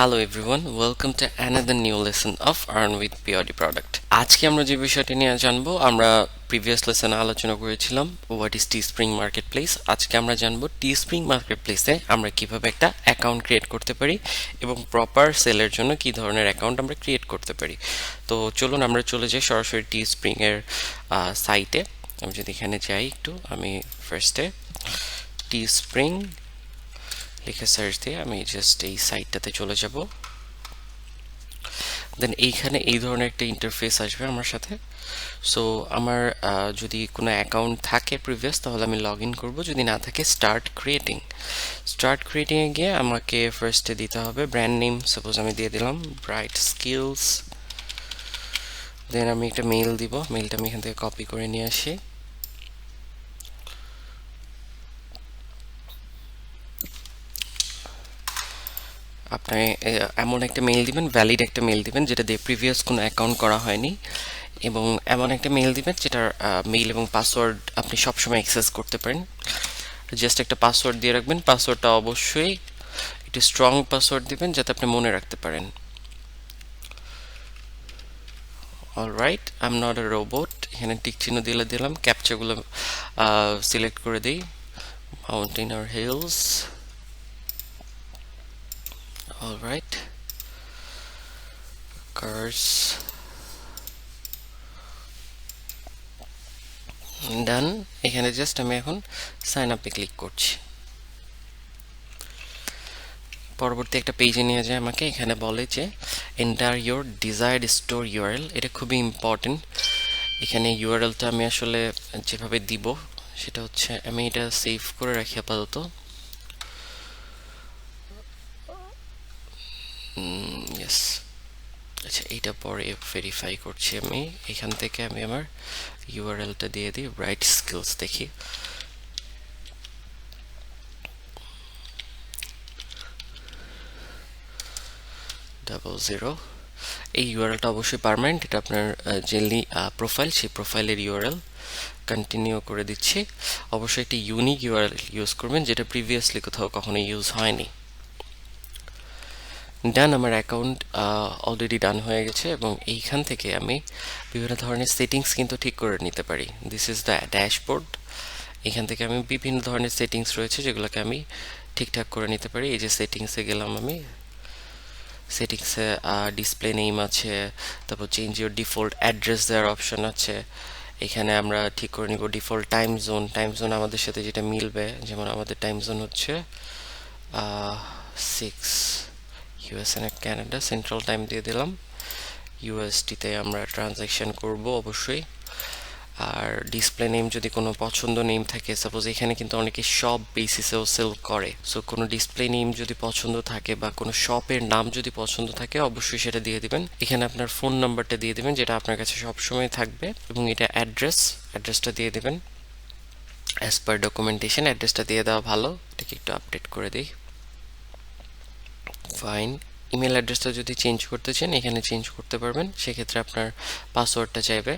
Hello everyone welcome to another new lesson of earn with POD product আজকে আমরা যে বিষয়টি নিয়ে জানব, আমরা প্রিভিয়াস লেসনে আলোচনা করেছিলাম what is Teespring marketplace আজকে আমরা জানব টি স্প্রিং মার্কেট প্লেসে আমরা কীভাবে একটা অ্যাকাউন্ট ক্রিয়েট করতে পারি এবং প্রপার সেলের জন্য কি ধরনের অ্যাকাউন্ট আমরা ক্রিয়েট করতে পারি। তো চলুন আমরা চলে যাই সরাসরি টি স্প্রিং এর সাইটে আমি যদি এখানে যাই একটু, আমি ফার্স্টে টি স্প্রিং লিখে সার্চ দিয়ে আমি জাস্ট এই সাইটটাতে চলে যাব। দেন এইখানে এই ধরনের একটা ইন্টারফেস আসবে আমার সাথে। সো আমার যদি কোনো অ্যাকাউন্ট থাকে প্রিভিয়াস তাহলে আমি লগ ইন করব। যদি না থাকে স্টার্ট ক্রিয়েটিং স্টার্ট ক্রিয়েটিংয়ে গিয়ে আমাকে ফার্স্টে দিতে হবে ব্র্যান্ড নেম সাপোজ আমি দিয়ে দিলাম ব্রাইট স্কিলস দেন আমি একটা মেইল দিব। মেইলটা আমি এখান থেকে কপি করে নিয়ে আসি। আপনি এমন একটা মেইল দিবেন ভ্যালিড একটা মেইল দিবেন, যেটা দিয়ে প্রিভিয়াস কোনো অ্যাকাউন্ট করা হয়নি। এবং এমন একটা মেইল দিবেন, যেটার মেইল এবং পাসওয়ার্ড আপনি সবসময় অ্যাক্সেস করতে পারেন। জাস্ট একটা পাসওয়ার্ড দিয়ে রাখবেন। পাসওয়ার্ডটা অবশ্যই একটু স্ট্রং পাসওয়ার্ড দিবেন, যাতে আপনি মনে রাখতে পারেন। All right I'm not a robot এখানে টিক চিহ্ন দিলে দিলাম। ক্যাপচারগুলো সিলেক্ট করে দিই। মাউন্টেন আর hills all right. Cars. Done এখানে জাস্ট আমি এখন সাইন আপে ক্লিক করছি। পরবর্তী একটা পেজে নিয়ে যায় আমাকে। এখানে বলে যে enter your desired store URL এটা খুবই ইম্পর্টেন্ট এখানে ইউআরএলটা আমি আসলে যেভাবে দিব, সেটা হচ্ছে আমি এটা সেভ করে রাখি আপাতত। ইয়েস আচ্ছা এইটা পরে ভেরিফাই করছি আমি। এখান থেকে আমি আমার ইউআরএলটা দিয়ে দিই রাইট স্কিলস দেখি। ডাবল জিরো এই ইউআরএলটা অবশ্যই পারমানেন্ট এটা আপনার যে প্রোফাইল সেই প্রোফাইলের ইউআরএল কন্টিনিউ করে দিচ্ছি। অবশ্যই একটি ইউনিক ইউআরএল ইউজ করবেন, যেটা প্রিভিয়াসলি কোথাও কখনো ইউজ হয়নি। ডান আমার অ্যাকাউন্ট অলরেডি ডান হয়ে গেছে এবং এইখান থেকে আমি বিভিন্ন ধরনের সেটিংস কিন্তু ঠিক করে নিতে পারি। দিস ইজ দ্য ড্যাশবোর্ড এখান থেকে আমি বিভিন্ন ধরনের সেটিংস রয়েছে যেগুলোকে আমি ঠিকঠাক করে নিতে পারি। এই যে সেটিংসে গেলাম আমি। সেটিংসে ডিসপ্লে নেম আছে, তারপর চেঞ্জ ইউর ডিফল্ট অ্যাড্রেস দেওয়ার অপশন আছে। এখানে আমরা ঠিক করে নিব default time zone time zone আমাদের সাথে যেটা মিলবে, যেমন আমাদের টাইম জোন হচ্ছে six US and Canada central time দিয়ে দিলাম। ইউএসটিতে আমরা ট্রানজ্যাকশন করব অবশ্যই। আর ডিসপ্লে নেম যদি কোনো পছন্দ নেম থাকে সাপোজ এখানে কিন্তু অনেকে শপ বেসিসেও সেল করে। সো কোনো ডিসপ্লে নেম যদি পছন্দ থাকে বা কোনো শপের নাম যদি পছন্দ থাকে, অবশ্যই সেটা দিয়ে দিবেন। এখানে আপনার ফোন নাম্বারটা দিয়ে দিবেন, যেটা আপনার কাছে সবসময় থাকবে। এবং এটা অ্যাড্রেস অ্যাড্রেসটা দিয়ে দিবেন। অ্যাজ পার ডকুমেন্টেশন অ্যাড্রেসটা দিয়ে দেওয়া ভালো। এটাকে একটু আপডেট করে দিই। ফাইন ইমেল অ্যাড্রেসটা যদি চেঞ্জ করতে চান, এখানে চেঞ্জ করতে পারবেন। সেক্ষেত্রে আপনার পাসওয়ার্ডটা চাইবে।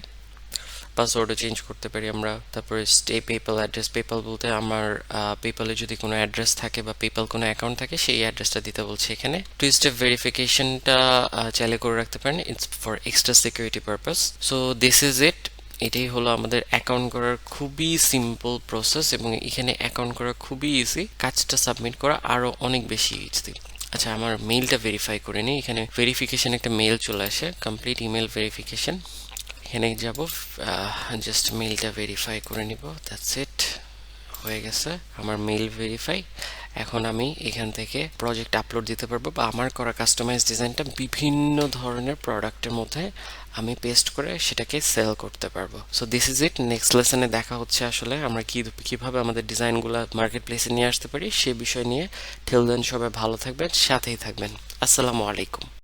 পাসওয়ার্ডও চেঞ্জ করতে পারি আমরা। তারপরে স্টে পেপাল অ্যাড্রেস পেপাল বলতে আমার পেপালে যদি কোনো অ্যাড্রেস থাকে বা পেপাল কোনো অ্যাকাউন্ট থাকে, সেই অ্যাড্রেসটা দিতে বলছে এখানে। টু স্টেপ ভেরিফিকেশনটা চাইলে করে রাখতে পারেন। It's for extra security purpose so this is it এটাই হলো আমাদের অ্যাকাউন্ট করার খুবই সিম্পল প্রসেস এবং এখানে অ্যাকাউন্ট করা খুবই ইজি কাজটা সাবমিট করা আরও অনেক বেশি ইজি আচ্ছা আমার মেইলটা ভেরিফাই করে নিই। এখানে ভেরিফিকেশন একটা মেইল চলে আসে। কমপ্লিট ইমেল ভেরিফিকেশন এখানে যাব। জাস্ট মেইলটা ভেরিফাই করে নিব। দ্যাটস ইট হয়ে গেছে। আমার মেইল ভেরিফাই এখন আমি এখান থেকে প্রজেক্ট আপলোড দিতে পারব বা আমার করা কাস্টমাইজ ডিজাইনটা বিভিন্ন ধরনের প্রোডাক্টের মধ্যে আমি পেস্ট করে সেটাকে সেল করতে পারব। So this is it next লেসনে দেখা হচ্ছে আসলে আমরা কি, কীভাবে আমাদের ডিজাইনগুলো মার্কেট প্লেসে নিয়ে আসতে পারি, সে বিষয় নিয়ে। ঠেলদেন দেন সবাই ভালো থাকবেন, সাথেই থাকবেন। আসসালামু আলাইকুম।